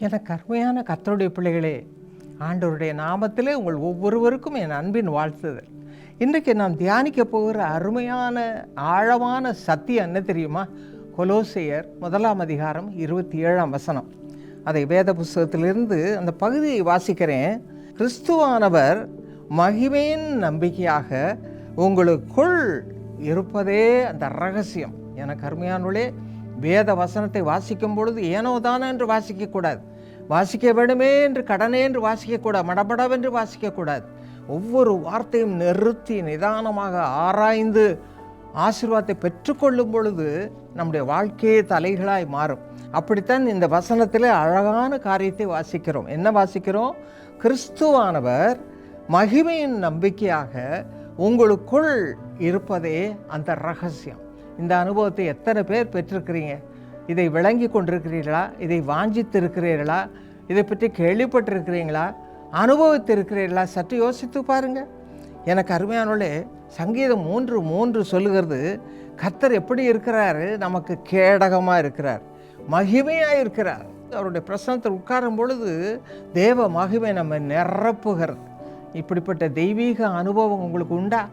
எனக்கு அருமையான கத்தருடைய பிள்ளைகளே ஆண்டவருடைய நாமத்திலே உங்கள் ஒவ்வொருவருக்கும் என் அன்பின் வாழ்த்துதல். இன்றைக்கு நாம் தியானிக்க போகிற அருமையான ஆழமான சத்தியம் என்ன தெரியுமா? கொலோசையர் முதலாம் அதிகாரம் இருபத்தி ஏழாம் வசனம். அதை வேத புஸ்தகத்திலிருந்து அந்த பகுதியை வாசிக்கிறேன். கிறிஸ்துவானவர் மகிமையின் நம்பிக்கையாக உங்களுக்குள் இருப்பதே அந்த ரகசியம். எனக்கு அருமையானுள்ளே வேத வசனத்தை வாசிக்கும் பொழுது ஏனோ தானோ என்று வாசிக்கக்கூடாது. வாசிக்க வேண்டுமே என்று கடனே என்று வாசிக்கக்கூடாது. மடபடவென்று வாசிக்கக்கூடாது. ஒவ்வொரு வார்த்தையும் நிறுத்தி நிதானமாக ஆராய்ந்து ஆசீர்வாதத்தை பெற்றுக்கொள்ளும் பொழுது நம்முடைய வாழ்க்கையே தலைகளாய் மாறும். அப்படித்தான் இந்த வசனத்தில் அழகான காரியத்தை வாசிக்கிறோம். என்ன வாசிக்கிறோம்? கிறிஸ்துவானவர் மகிமையின் நம்பிக்கையாக உங்களுக்குள் இருப்பதே அந்த ரகசியம். இந்த அனுபவத்தை எத்தனை பேர் பெற்றிருக்கிறீங்க? இதை விளங்கி கொண்டிருக்கிறீர்களா? இதை வாஞ்சித்து இருக்கிறீர்களா இதை பற்றி கேள்விப்பட்டிருக்கிறீங்களா? அனுபவித்திருக்கிறீர்களா? சற்று யோசித்து பாருங்க. எனக்கு அருமையானோலே சங்கீதம் மூன்று மூன்று சொல்லுகிறது கர்த்தர் எப்படி இருக்கிறாரு? நமக்கு கேடகமாக இருக்கிறார். மகிமையாக இருக்கிறார். அவருடைய பிரசனத்தில் உட்காரும் பொழுது தேவ மகிமை நம்ம நிரப்புகிறது. இப்படிப்பட்ட தெய்வீக அனுபவம் உங்களுக்கு உண்டா?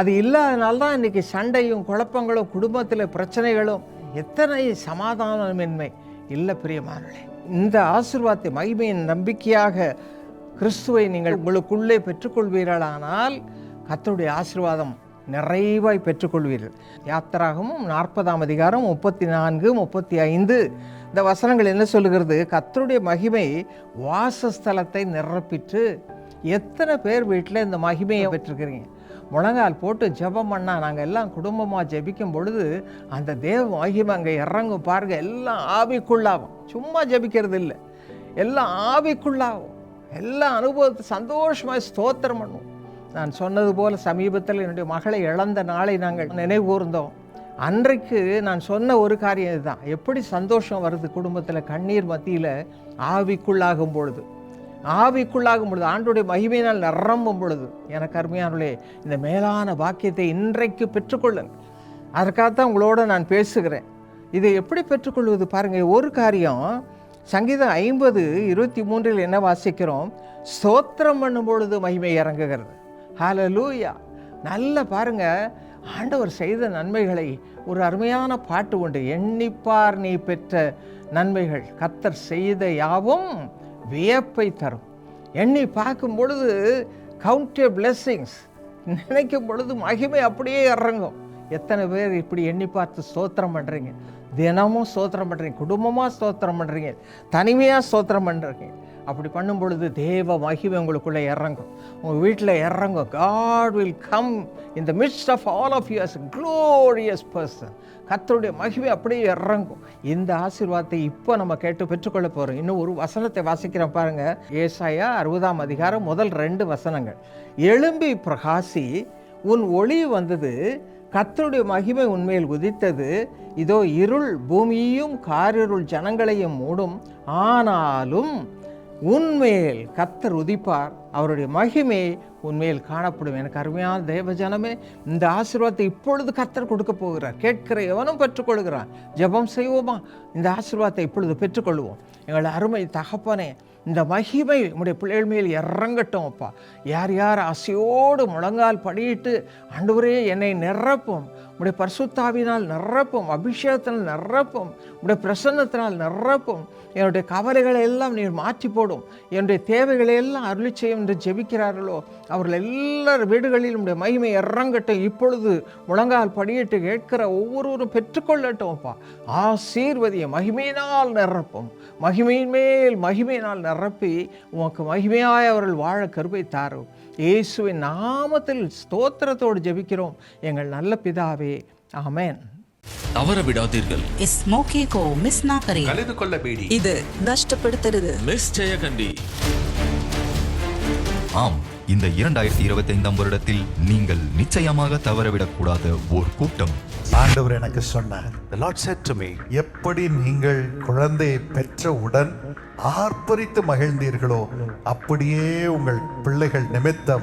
அது இல்லாதனால தான் இன்றைக்கி சண்டையும் குழப்பங்களும் குடும்பத்தில் பிரச்சனைகளும் எத்தனை சமாதானமின்மை. இல்லை பிரியமானே இந்த ஆசிர்வாத்தை மகிமையின் நம்பிக்கையாக கிறிஸ்துவை நீங்கள் உங்களுக்குள்ளே பெற்றுக்கொள்வீர்களானால் கர்த்தருடைய ஆசீர்வாதம் நிறைவாய் பெற்றுக்கொள்வீர்கள். யாத்திராகமும் நாற்பதாம் அதிகாரம் முப்பத்தி நான்கு முப்பத்தி ஐந்து இந்த வசனங்கள் என்ன சொல்லுகிறது? கத்தருடைய மகிமை வாசஸ்தலத்தை நிரப்பிட்டு எத்தனை பேர் வீட்டில் இந்த மகிமையை பெற்றிருக்கிறீங்க? முழங்கால் போட்டு ஜெபம் பண்ணால் நாங்கள் எல்லாம் குடும்பமாக ஜெபிக்கும் பொழுது அந்த தேவ மகிமை அங்கே இறங்கும் பாருங்க. எல்லாம் ஆவிக்குள்ளாகும். சும்மா ஜெபிக்கிறது இல்லை. எல்லாம் ஆவிக்குள்ளாகும். எல்லா அனுபவத்தை சந்தோஷமாக ஸ்தோத்திரம் பண்ணுவோம். நான் சொன்னது போல் சமீபத்தில் என்னுடைய மகளை இழந்த நாளை நாங்கள் நினைவு கூர்ந்தோம் அன்றைக்கு நான் சொன்ன ஒரு காரியம் இதுதான். எப்படி சந்தோஷம் வருது குடும்பத்தில் கண்ணீர் மத்தியில் ஆவிக்குள்ளாகும் பொழுது. ஆவிக்குள்ளாகும் பொழுது ஆண்டுடைய மகிமையினால் நிரம்பும் பொழுது எனக்கு அருமையானே இந்த மேலான பாக்கியத்தை இன்றைக்கு பெற்றுக்கொள்ளுங்கள் அதற்காகத்தான் உங்களோட நான் பேசுகிறேன். இதை எப்படி பெற்றுக்கொள்வது பாருங்கள் ஒரு காரியம் சங்கீதம் ஐம்பது இருபத்தி மூன்றில் என்ன வாசிக்கிறோம்? ஸ்தோத்திரம் பண்ணும் பொழுது மகிமை இறங்குகிறது. ஆல லூயா நல்லா பாருங்க. ஆண்டவர் செய்த நன்மைகளை ஒரு அருமையான பாட்டு உண்டு. எண்ணிப்பார் நீ பெற்ற நன்மைகள். கத்தர் செய்த யாவும் வியப்பை தரும். எண்ணி பார்க்கும் பொழுது கவுண்ட் பிளெஸ்ஸிங்ஸ் நினைக்கும் பொழுது மகிமை அப்படியே இறங்கும். எத்தனை பேர் இப்படி எண்ணி பார்த்து ஸ்தோத்திரம் பண்ணுறீங்க தினமும் ஸ்தோத்திரம் பண்ணுறீங்க குடும்பமாக ஸ்தோத்திரம் பண்ணுறீங்க தனிமையாக ஸ்தோத்திரம் பண்ணுறீங்க அப்படி பண்ணும் பொழுது தேவ மகிமை உங்களுக்குள்ளே இறங்கும். உங்கள் வீட்டில் இறங்கும் God will come in the midst of all of use glorious person கத்தருடைய மகிமை அப்படியே இறங்கும். இந்த ஆசீர்வாதத்தை இப்போ நம்ம கேட்டு பெற்றுக்கொள்ள போகிறோம் இன்னும் ஒரு வசனத்தை வாசிக்கிறோம் பாருங்க. ஏசாயா அறுபதாம் அதிகாரம் முதல் ரெண்டு வசனங்கள். எழும்பி பிரகாசி உன் ஒளி வந்தது கத்தருடைய மகிமை உண்மையில் உதித்தது. இதோ இருள் பூமியையும் காரிருள் ஜனங்களையும் மூடும். ஆனாலும் உன்மேல் கத்தர் உதிப்பார். அவருடைய மகிமை உண்மையில் காணப்படும். எனக்கு அருமையான தேவஜனமே இந்த ஆசீர்வாதத்தை இப்பொழுது கத்தர் கொடுக்க போகிறார். கேட்கிற எவனும் பெற்றுக்கொள்கிறான். ஜெபம் செய்வோமா? இந்த ஆசீர்வாதத்தை இப்பொழுது பெற்றுக்கொள்வோம். எங்கள் அருமை தகப்பனே இந்த மகிமை உடைய பிள்ளைகள் மேல் இறங்கட்டும் அப்பா. யார் யார் ஆசையோடு முழங்கால் படியிட்டு அன்றுவரே என்னை நிரப்பும். உடைய பரிசுத்தாவினால் நிரப்பும் அபிஷேகத்தினால் நிரப்பும் உடைய பிரசன்னத்தினால் நிரப்பும். என்னுடைய கவலைகளை எல்லாம் நீர் மாற்றி போடும். என்னுடைய தேவைகளை எல்லாம் அருளி செய்யும் என்று ஜெபிக்கிறார்களோ அவர்கள் எல்லார் வீடுகளிலும் உடைய மகிமை இறங்கட்டும். இப்பொழுது முழங்கால் படியிட்டு கேட்கிற ஒவ்வொருவரும் பெற்றுக்கொள்ளட்டும்ப்பா. ஆசீர்வதிய மகிமையினால் நிரப்பும். மகிமையின் மேல் மகிமையினால் நிரப்பி உமக்கு மகிமையாய் அவர்கள் வாழ கருவை தாரும். இயேசுவின் நாமத்தில் ஸ்தோத்திரத்தோடு ஜெபிக்கிறோம். எங்கள் நல்ல பிதாவே ஆமேன். தவற விடாதீர்கள். இஸ் மோகே கோ மிஸ் நா கரே கலந்து கொள்ள பேடி. இது நஷ்டப்படுத்துறது மிஸ் ஜெயகண்டி ஆம். இந்த இரண்டாயிரத்தி இருபத்தி ஐந்தாம் வருடத்தில் நீங்கள் நிச்சயமாக தவறவிடக்கூடாத ஓர் கூட்டம். ஆண்டவர் எனக்கு சொன்னார் The Lord said to me, எப்படி நீங்கள் குழந்தையை பெற்றவுடன் ஆர்ப்பரித்து மகிழ்ந்தீர்களோ அப்படியே உங்கள் பிள்ளைகள் நிமித்தம்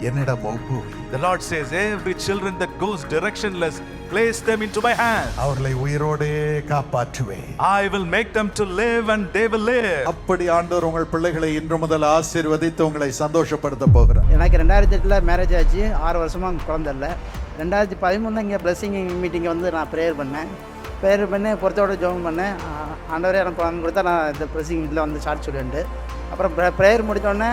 என்னிடம் ஒப்புவி the Lord says, every children that goes directionless, place them into my hand. அவர்களை உயிரோடே காப்பாற்றுவேன். I will make them to live and they will live. அப்படி ஆண்டவர் உங்கள் பிள்ளைகளை இன்று முதல் ஆசீர்வதித்து உங்களை சந்தோஷப்படுத்த போகிறார். எனக்கு ரெண்டாயிரத்தி எட்டில் மேரேஜ் ஆச்சு. ஆறு வருஷமாக குழந்தை இல்லை. ரெண்டாயிரத்தி பதிமூணு இங்கே பிளஸ்ஸிங் மீட்டிங்கை வந்து நான் ப்ரேயர் பண்ணேன். ப்ரேயர் பண்ணி பொறுத்தோட ஜெபம் பண்ணேன். ஆ- ஆண்டவரே எனக்கு குழந்தை கொடுத்தா நான் இந்த பிளஸ்ஸிங் வீட்டில் வந்து சாட்சி சொல்லிட்டு. அப்புறம் ப்ரேயர் முடித்தோடனே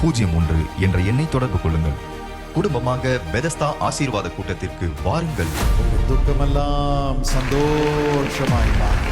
பூஜ்ஜியம் ஒன்று என்ற எண்ணை தொடர்பு கொள்ளுங்கள். குடும்பமாக பெதஸ்தா ஆசீர்வாத கூட்டத்திற்கு வாருங்கள். துக்கமெல்லாம் சந்தோஷமாய் மாறும்.